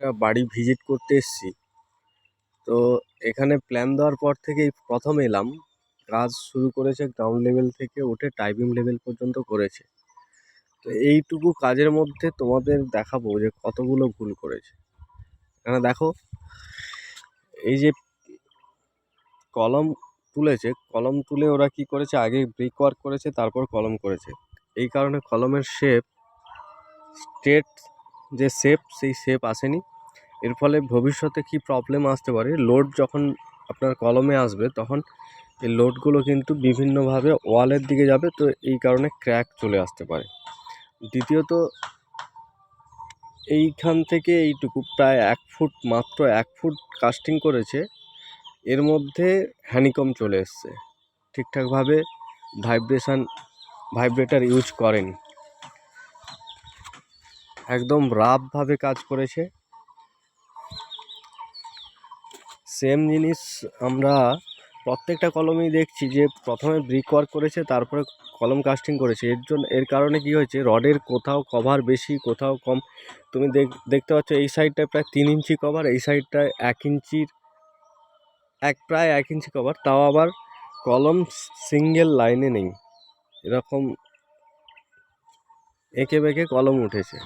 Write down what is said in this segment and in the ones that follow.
একটা বাড়ি ভিজিট করতে এসেছি। তো এখানে প্ল্যান দেওয়ার পর থেকেই প্রথম এলাম। কাজ শুরু করেছে গ্রাউন্ড লেভেল থেকে উঠে টাইপিং লেভেল পর্যন্ত করেছে। তো এইটুকু কাজের মধ্যে তোমাদের দেখাবো যে কতগুলো ভুল করেছে। এখানে দেখো, এই যে কলম তুলেছে, কলম তুলে ওরা কি করেছে? আগে ব্রিক ওয়ার্ক করেছে, তারপর কলম করেছে। এই কারণে কলমের শেপ স্ট্রেট যে শেপ সেই শেপ আসেনি। এর ফলে ভবিষ্যতে কি প্রবলেম আসতে পারে? লোড যখন আপনার কলমে আসবে, তখন এই লোডগুলো কিন্তু বিভিন্নভাবে ওয়ালের দিকে যাবে, তো এই কারণে ক্র্যাক চলে আসতে পারে। দ্বিতীয়ত, এইখান থেকে এইটুকু, প্রায় এক ফুট, মাত্র এক ফুট কাস্টিং করেছে, এর মধ্যে হ্যানিকম চলে এসছে। ঠিকঠাকভাবে ভাইব্রেশান ভাইব্রেটার ইউজ করেনি। একদম রাফভাবে কাজ করেছে। সেম জিনিস আমরা প্রত্যেকটা কলমেই দেখছি যে, প্রথমে ব্রিক ওয়ার্ক করেছে, তারপরে কলম কাস্টিং করেছে। এর জন্য এর কারণে কি হয়েছে? রডের কোথাও কভার বেশি, কোথাও কম। তুমি দেখ, দেখতে পাচ্ছ এই সাইডটায় প্রায় তিন ইঞ্চি কভার এই সাইডটায় এক ইঞ্চির, এক, প্রায় এক ইঞ্চি কভার তাও আবার কলম সিঙ্গেল লাইনে নেই। এরকম এঁকে বেঁকে কলম উঠেছে।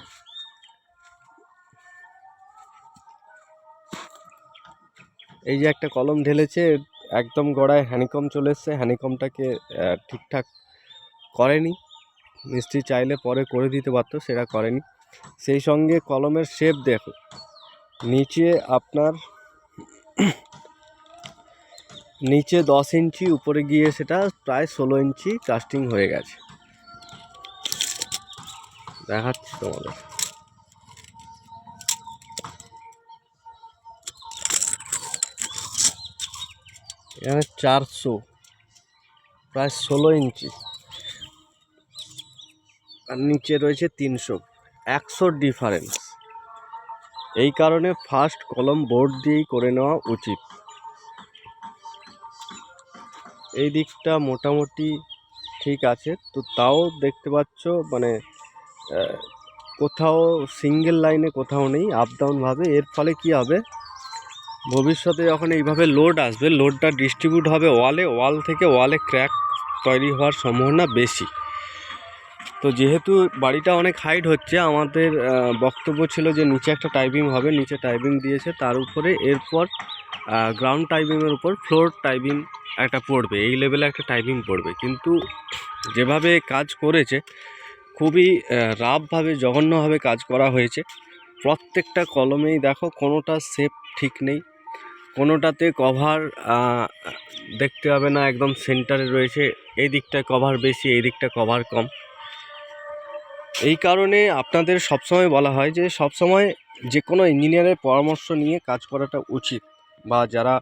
এই যে একটা কলম ঢেলেছে, একদম গোড়ায় হ্যানিকম চলে এসছে। হ্যানিকমটাকে ঠিকঠাক করেনি। মিস্ত্রি চাইলে পরে করে দিতে পারতো, সেটা করেনি। সেই সঙ্গে কলমের শেপ দেখো। নিচে আপনার, নিচে দশ ইঞ্চি, উপরে গিয়ে সেটা প্রায় ষোলো ইঞ্চি কাস্টিং হয়ে গেছে। দেখাচ্ছি তোমাদের। এখানে চারশো, প্রায় ষোলো ইঞ্চি। আর নিচে রয়েছে তিনশো, একশো ডিফারেন্স এই কারণে ফার্স্ট কলম বোর্ড দিয়েই করে নেওয়া উচিত। এই দিকটা মোটামুটি ঠিক আছে। তো তাও দেখতে পাচ্ছ মানে কোথাও সিঙ্গেল লাইনে কোথাও নেই আপ ডাউনভাবে এর ফলে কি হবে? ভবিষ্যতে যখন এইভাবে লোড আসবে লোডটা ডিস্ট্রিবিউট হবে ওয়ালে ওয়াল থেকে ওয়ালে ক্র্যাক তৈরি হওয়ার সম্ভাবনা বেশি। তো যেহেতু বাড়িটা অনেক হাইট হচ্ছে, আমাদের বক্তব্য ছিল যে নিচে একটা টাইপিং হবে, নিচে টাইপিং দিয়েছে, তার উপরে এরপর গ্রাউন্ড টাইপিংয়ের উপর ফ্লোর টাইপিং একটা পড়বে, এই লেভেলে একটা টাইপিং পড়বে। কিন্তু যেভাবে কাজ করেছে, খুবই রাফভাবে, জঘন্যভাবে কাজ করা হয়েছে। প্রত্যেকটা কলমেই দেখো, কোনোটা শেপ ঠিক নেই। কোনোটাতে কভার দেখতে হবে না, একদম সেন্টারে রয়েছে। এই দিকটায় কভার বেশি, এই দিকটা কভার কম। এই কারণে আপনাদের সবসময় বলা হয় যে, সবসময় যে কোনো ইঞ্জিনিয়ারের পরামর্শ নিয়ে কাজ করাটা উচিত বা যারা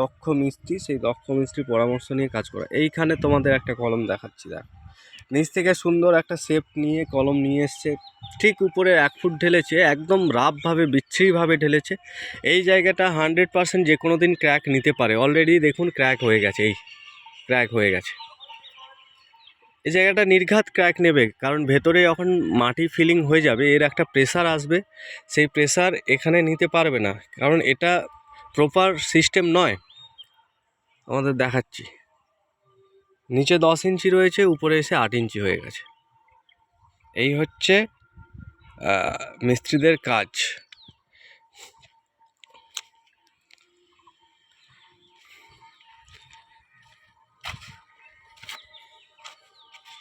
দক্ষ মিস্ত্রি, সেই দক্ষ মিস্ত্রির পরামর্শ নিয়ে কাজ করা। এইখানে তোমাদের একটা কলম দেখাচ্ছি, দেখ। নিচ থেকে সুন্দর একটা শেপ নিয়ে কলম নিয়ে এসছে। ঠিক উপরে এক ফুট ঢেলেছে, একদম রাফভাবে, বিচ্ছিরিভাবে ঢেলেছে। এই জায়গাটা হান্ড্রেড পার্সেন্ট যে কোনো দিন ক্র্যাক নিতে পারে। অলরেডি দেখুন ক্র্যাক হয়ে গেছে, এই ক্র্যাক হয়ে গেছে। এই জায়গাটা নির্ঘাত ক্র্যাক নেবে, কারণ ভেতরে যখন মাটি ফিলিং হয়ে যাবে, এর একটা প্রেসার আসবে। সেই প্রেসার এখানে নিতে পারবে না, কারণ এটা প্রপার সিস্টেম নয়। আমাদের দেখাচ্ছি। নিচে দশ ইঞ্চি রয়েছে, উপরে এসে আট ইঞ্চি হয়ে গেছে। এই হচ্ছে মিস্ত্রিদের কাজ।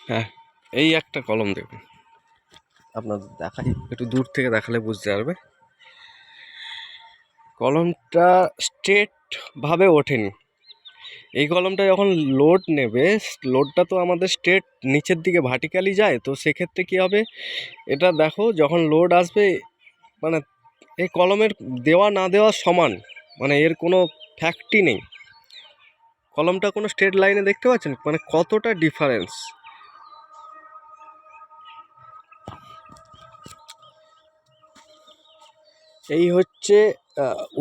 হ্যাঁ এই একটা কলম দেখুন। আপনাদের দেখাই, একটু দূর থেকে দেখালে বুঝতে পারবে। কলমটা স্ট্রেটভাবে ওঠেনি। এই কলমটা যখন লোড নেবে লোডটা তো আমাদের স্ট্রেট নিচের দিকে ভার্টিক্যালি যায়, তো সেক্ষেত্রে কী হবে? এটা দেখো, যখন লোড আসবে মানে এই কলমের দেওয়া না দেওয়া সমান মানে এর কোনো ফ্যাক্টই নেই। কলমটা কোনো স্ট্রেট লাইনে দেখতে পাচ্ছেন? মানে কতটা ডিফারেন্স এই হচ্ছে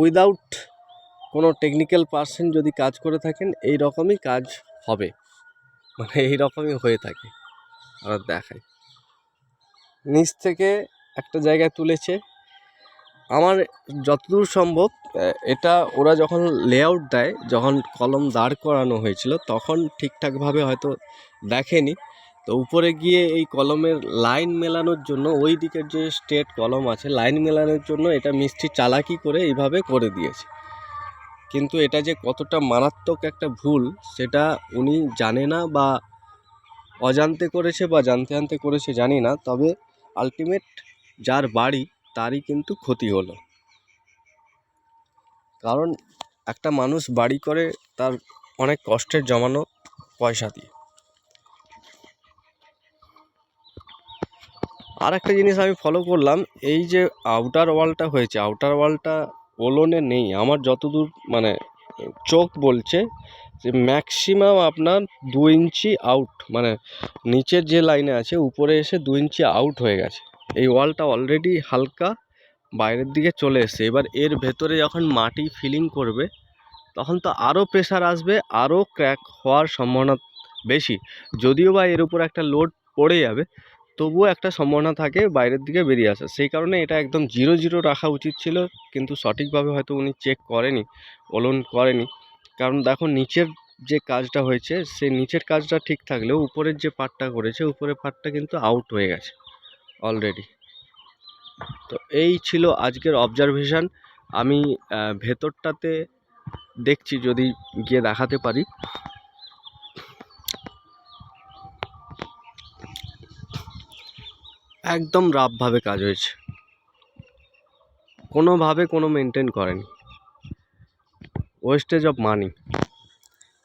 উইদাউট কোনো টেকনিক্যাল পার্সন যদি কাজ করে থাকেন, এই রকমই কাজ হবে। মানে এই রকমই হয়ে থাকে। আর দেখাই। নিচ থেকে একটা জায়গায় তুলেছে। আমার যতদূর সম্ভব এটা ওরা যখন লেআউট দেয়, যখন কলম দাঁড় করানো হয়েছিল, তখন ঠিকঠাকভাবে হয়তো দেখেনি। তো উপরে গিয়ে এই কলমের লাইন মেলানোর জন্য, ওই দিকের যে স্টেট কলম আছে লাইন মেলানোর জন্য এটা মিষ্টি চালাকি করে এইভাবে করে দিয়েছে। কিন্তু এটা যে কতটা মারাত্মক একটা ভুল, সেটা উনি জানে না বা অজান্তে করেছে বা জানতে জানতে করেছে জানি না, তবে আলটিমেট যার বাড়ি তারই কিন্তু ক্ষতি হলো। কারণ একটা মানুষ বাড়ি করে তার অনেক কষ্টের জমানো পয়সা দিয়ে। আর একটা জিনিস আমি ফলো করলাম, এই যে আউটার ওয়ালটা হয়েছে আউটার ওয়ালটা ওলনে নেই। আমার যতদূর মানে চোখ বলছে যে ম্যাক্সিমাম আপনার দু ইঞ্চি আউট মানে নিচের যে লাইনে আছে, উপরে এসে দু ইঞ্চি আউট হয়ে গেছে। এই ওয়ালটা অলরেডি হালকা বাইরের দিকে চলে এসছে। এবার এর ভেতরে যখন মাটি ফিলিং করবে, তখন তো আরও প্রেশার আসবে, আরও ক্র্যাক হওয়ার সম্ভাবনা বেশি। যদিও বা এর উপর একটা লোড পড়ে যাবে তবুও একটা সম্ভাবনা থাকে বাইরের দিকে বেরিয়ে আসার। সেই কারণে এটা একদম জিরো জিরো রাখা উচিত ছিল, কিন্তু সঠিকভাবে হয়তো উনি চেক করেনি ওলন করেনি। কারণ দেখো নিচের যে কাজটা হয়েছে, সে নিচের কাজটা ঠিক থাকলেও উপরের যে পার্টটা করেছে, উপরের পার্টটা কিন্তু আউট হয়ে গেছে অলরেডি তো এই ছিল আজকের অবজারভেশন আমি ভেতরটাতে দেখছি, যদি গিয়ে দেখাতে পারি। একদম রাফভাবে কাজ হয়েছে। কোনোভাবে কোনো মেনটেন করেনি। Wastage of money